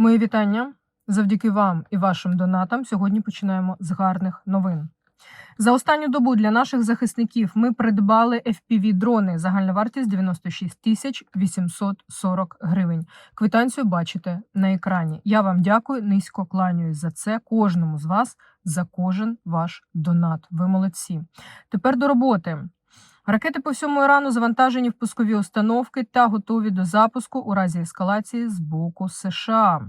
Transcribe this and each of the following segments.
Мої вітання. Завдяки вам і вашим донатам сьогодні починаємо з гарних новин. За останню добу для наших захисників ми придбали FPV-дрони. Загальна вартість 96 тисяч 840 гривень. Квитанцію бачите на екрані. Я вам дякую, низько кланяюсь за це кожному з вас за кожен ваш донат. Ви молодці. Тепер до роботи. Ракети по всьому Ірану завантажені в пускові установки та готові до запуску у разі ескалації з боку США.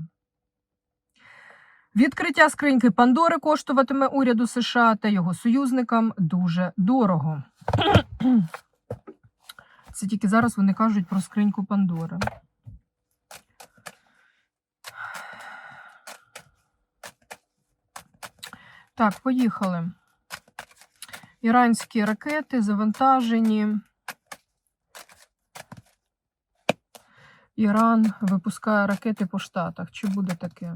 Відкриття скриньки Пандори коштуватиме уряду США та його союзникам дуже дорого. Це тільки зараз вони кажуть про скриньку Пандори. Так, поїхали. Іранські ракети завантажені. Іран випускає ракети по штатах. Чи буде таке?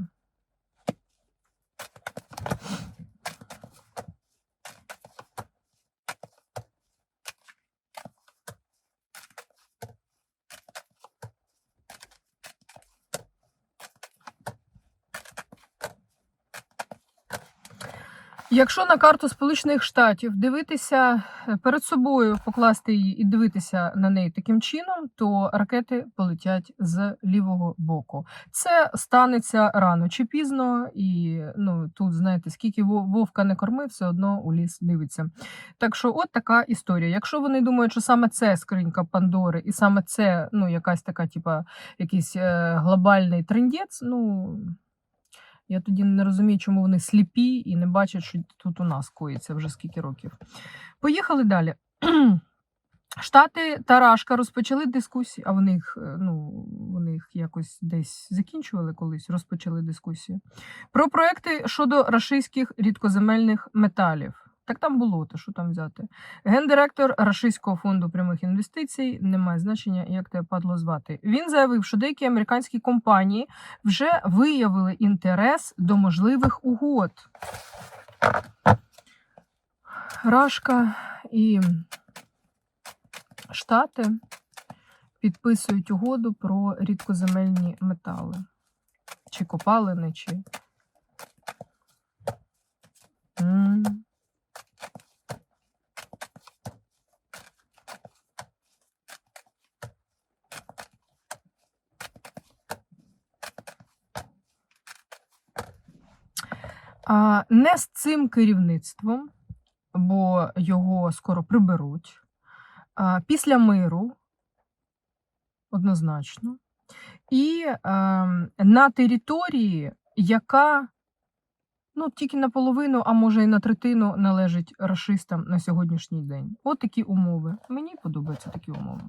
Якщо на карту Сполучених Штатів дивитися е, перед собою, покласти її і дивитися на неї таким чином, то ракети полетять з лівого боку. Це станеться рано чи пізно, і ну тут знаєте, скільки вовка не кормив, все одно у ліс дивиться. Так що, от така історія. Якщо вони думають, що саме це скринька Пандори, і саме це ну якась така, типа, якийсь е, глобальний трендець, ну. Я тоді не розумію, чому вони сліпі і не бачать, що тут у нас коїться вже скільки років. Поїхали далі. Штати та Рашка розпочали дискусії, а вони їх, е, ну, вони їх якось десь закінчували колись, розпочали дискусію. Про проекти щодо рашистських рідкоземельних металів. Так там було, то що там взяти? Гендиректор Рашистського фонду прямих інвестицій, немає значення, як тебе падло звати. Він заявив, що деякі американські компанії вже виявили інтерес до можливих угод. Рашка і Штати підписують угоду про рідкоземельні метали. Чи копалини, чи. М. А, не з цим керівництвом, бо його скоро приберуть. А, після миру, однозначно. І ем, на території, яка ну, тільки наполовину, а може і на третину належить рашистам на сьогоднішній день. От такі умови. Мені подобаються такі умови.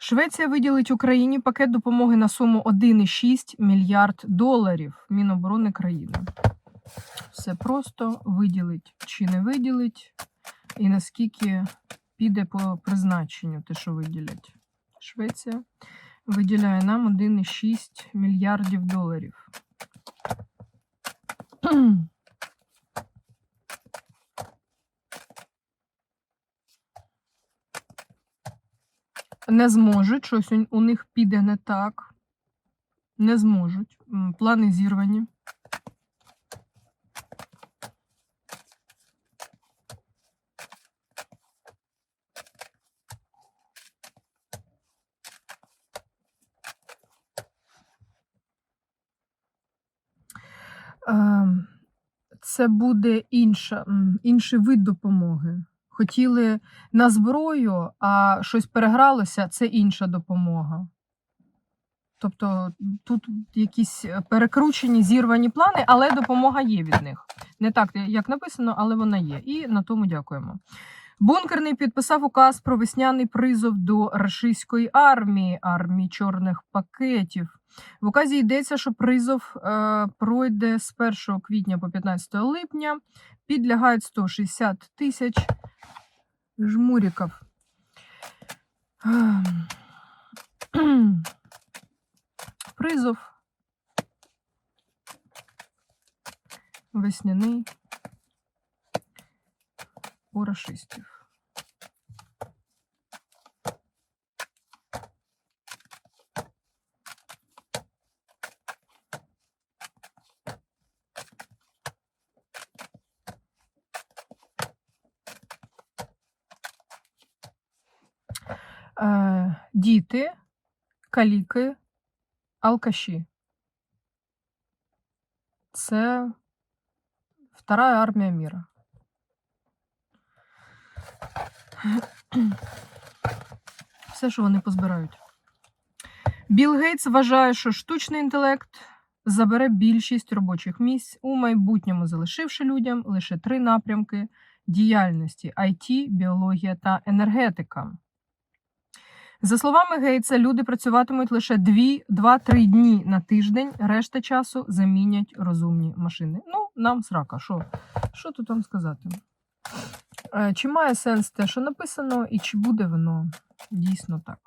Швеція виділить Україні пакет допомоги на суму 1,6 мільярд доларів Міноборони країни. Все просто виділить чи не виділить, і наскільки піде по призначенню те, що виділять. Швеція виділяє нам 1,6 мільярдів доларів. Не зможуть, щось у- них піде не так. Не зможуть. Плани зірвані. Ем, Це буде інша, інший вид допомоги. Хотіли на зброю, а щось перегралося, це інша допомога. Тобто тут якісь е, перекручені, зірвані плани, але допомога є від них. Не так, як написано, але вона є. І на тому дякуємо. Бункерний підписав указ про весняний призов до рашистської армії, армії чорних пакетів. В указі йдеться, що призов е, пройде з 1 квітня по 15 липня. Підлягають 160 тисяч жмуриків. Ем. Призов. Весняний у рашистів. Діти, каліки, алкаші. Це вторая армія міра. Все, що вони позбирають. Білл Гейтс вважає, що штучний інтелект забере більшість робочих місць у майбутньому, залишивши людям лише три напрямки діяльності: IT, біологія та енергетика. За словами Гейтса, люди працюватимуть лише 2-3 дні на тиждень, решта часу замінять розумні машини. Ну, нам срака, що, що тут вам сказати? Е, Чи має сенс те, що написано, і чи буде воно дійсно так?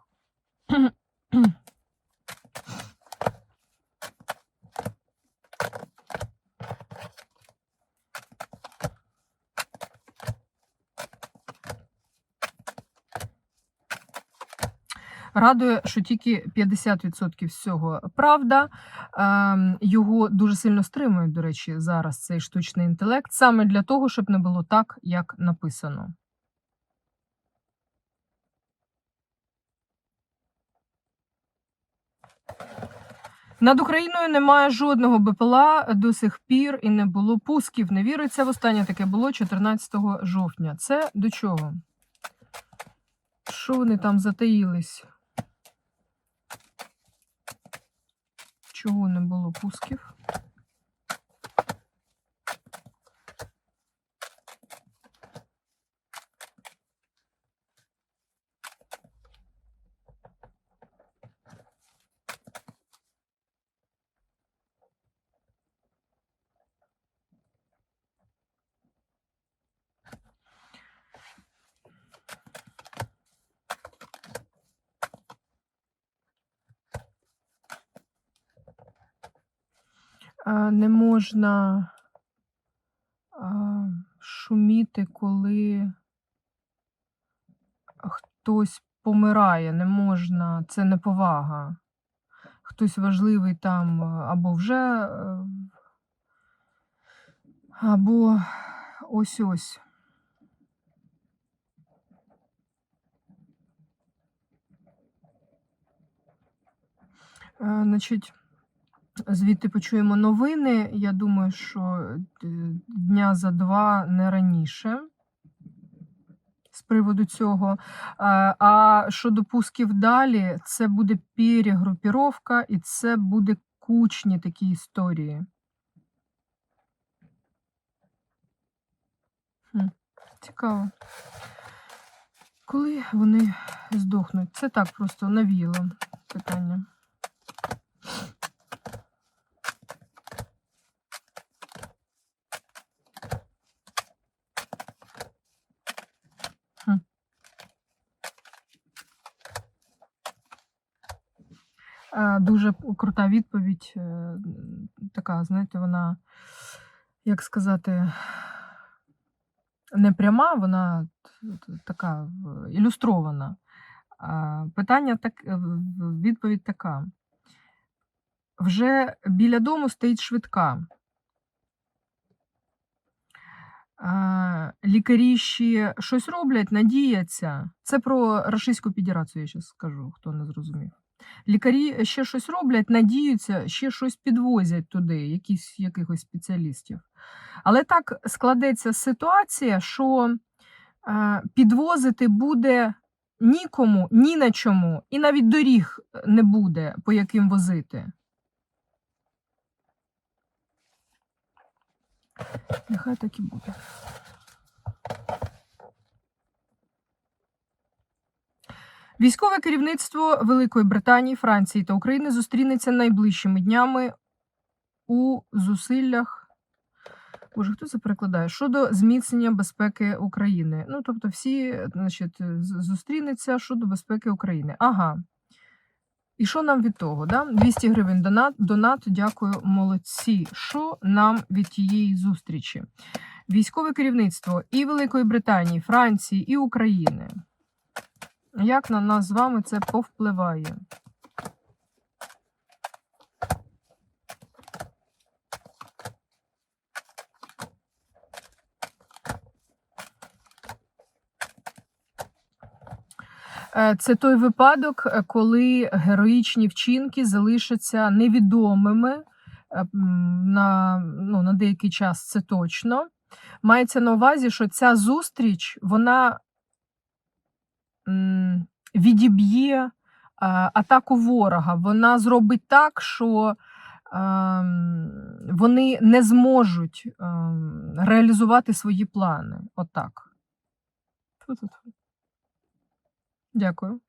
Радує, що тільки 50% всього правда. Ем, Його дуже сильно стримують, до речі, зараз цей штучний інтелект, саме для того, щоб не було так, як написано. Над Україною немає жодного БПЛА до сих пір і не було пусків. Не віриться. Востаннє таке було 14 жовтня. Це до чого? Що вони там затаїлись? Чого не було пусків? Не можна шуміти, коли хтось помирає. Не можна, це неповага. Хтось важливий там або вже, е, або ось ось. Е, Значить, звідти почуємо новини. Я думаю, що е, дня за два не раніше. З приводу цього. А, а щодо пусків далі, це буде перегрупіровка і це буде кучні такі історії. Цікаво. Коли вони здохнуть? Це так просто навіяло питання. Хм. Е, Крута відповідь. е, Така, знаєте, вона, як сказати, не пряма, вона така ілюстрована. Питання так, відповідь така. Вже біля дому стоїть швидка. Лікарі ще щось роблять, надіяться. Це про Російську Федерацію, я зараз скажу, хто не зрозумів. Лікарі ще щось роблять, надіються, ще щось підвозять туди, якісь, якихось спеціалістів. Але так складеться ситуація, що е, підвозити буде нікому, ні на чому, і навіть доріг не буде, по яким возити. Нехай так і буде. Військове керівництво Великої Британії, Франції та України зустрінеться найближчими днями у зусиллях. Боже, хто це перекладає? Щодо зміцнення безпеки України. Ну, тобто, всі, значить, зустрінеться щодо безпеки України. Ага. І що нам від того? Да? 200 гривень донат, донат, дякую, молодці. Що нам від тієї зустрічі? Військове керівництво і Великої Британії, Франції, і України. Як на нас з вами це повпливає? Е, Це той випадок, е, коли героїчні вчинки залишаться невідомими е, на, ну, на деякий час, це точно. Мається на увазі, що ця зустріч вона відіб'є е, атаку ворога. Вона зробить так, що ем, вони не зможуть ем, реалізувати свої плани. Отак. Дякую.